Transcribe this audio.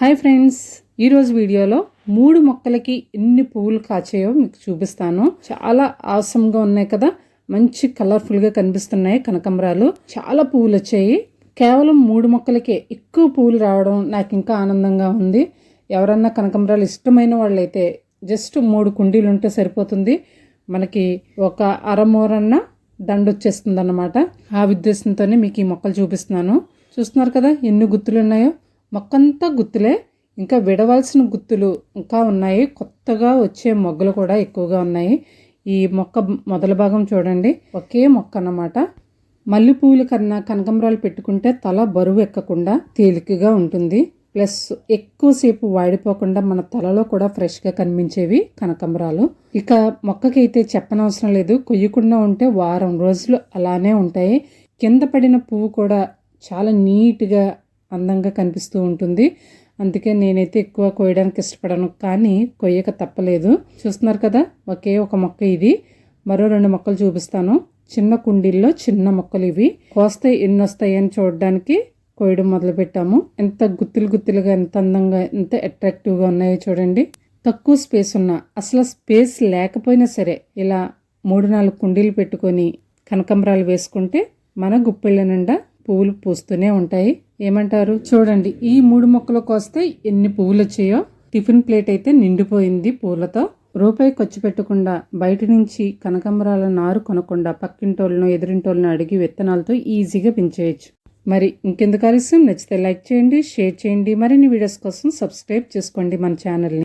Hi friends ఈరోజు వీడియోలో మూడు మొక్కలకి ఎన్ని పువ్వులు కాచాయో మీకు చూపిస్తాను. చాలా ఆసంగా ఉన్నాయి కదా మంచి కలర్ఫుల్గా కనిపిస్తున్నాయి కనకంబరాలు. చాలా పువ్వులు వచ్చాయి. కేవలం మూడు మొక్కలకే ఎక్కువ పువ్వులు రావడం నాకు ఇంకా ఆనందంగా ఉంది. ఎవరన్నా కనకంబరాలు ఇష్టమైన వాళ్ళైతే జస్ట్ మూడు కుండీలు ఉంటే సరిపోతుంది. మనకి ఒక అరమూరన్న దండొచ్చేస్తుంది అన్నమాట ఆ ఉద్దేశంతోనే మీకు ఈ మొక్కలు చూపిస్తున్నాను. చూస్తున్నారు కదా ఎన్ని గుత్తులు ఉన్నాయో? మొక్కంతా గుత్తులే. ఇంకా విడవలసిన గుత్తులు ఇంకా ఉన్నాయి. కొత్తగా వచ్చే మొగ్గలు కూడా ఎక్కువగా ఉన్నాయి. ఈ మొక్క మొదల భాగం చూడండి. ఒకే మొక్క అన్నమాట. మల్లెపూలు కన్నా కనకంబరాలు పెట్టుకుంటే తల బరువు ఎక్కకుండా తేలికగా ఉంటుంది. ప్లస్ ఎక్కువసేపు వాడిపోకుండా మన తలలో కూడా ఫ్రెష్గా కనిపించేవి కనకంబరాలు. ఇక మొక్కకైతే చెప్పనవసరం లేదు. కొయ్యకుండా ఉంటే వారం రోజులు అలానే ఉంటాయి. కింద పడిన పువ్వు కూడా చాలా నీట్గా అందంగా కనిపిస్తూ ఉంటుంది. అందుకే నేనైతే ఎక్కువ కోయడానికి ఇష్టపడను. కానీ కొయ్యక తప్పలేదు. చూస్తున్నారు కదా? ఒకే ఒక మొక్క ఇది. మరో రెండు మొక్కలు చూపిస్తాను. చిన్న కుండీల్లో చిన్న మొక్కలు ఇవి. కోస్తే ఎన్ని వస్తాయని చూడడానికి కోయడం మొదలుపెట్టాము. ఎంత గుత్తులు గుత్తులుగా ఎంత అందంగా ఎంత అట్రాక్టివ్గా ఉన్నాయో చూడండి. తక్కువ స్పేస్ ఉన్నా అసలు స్పేస్ లేకపోయినా సరే ఇలా మూడు నాలుగు కుండీలు పెట్టుకొని కనకంబరాలు వేసుకుంటే మన గుప్పిళ్ళ నిండా పువ్వులు పూస్తూనే ఉంటాయి. ఏమంటారు? చూడండి ఈ మూడు మొక్కలు కోస్తే ఎన్ని పువ్వులు వచ్చాయో? టిఫిన్ ప్లేట్ అయితే నిండిపోయింది పూలతో. రూపాయి ఖర్చు పెట్టకుండా బయట నుంచి కనకంబరాల నారు కొనకుండా పక్కింటోళ్ళను ఎదురింటోళ్ళను అడిగి విత్తనాలతో ఈజీగా పెంచేయచ్చు. మరి ఇంకెందుకు ఆలస్యం? నచ్చితే లైక్ చేయండి షేర్ చేయండి. మరిన్ని వీడియోస్ కోసం సబ్స్క్రైబ్ చేసుకోండి మన ఛానల్ని.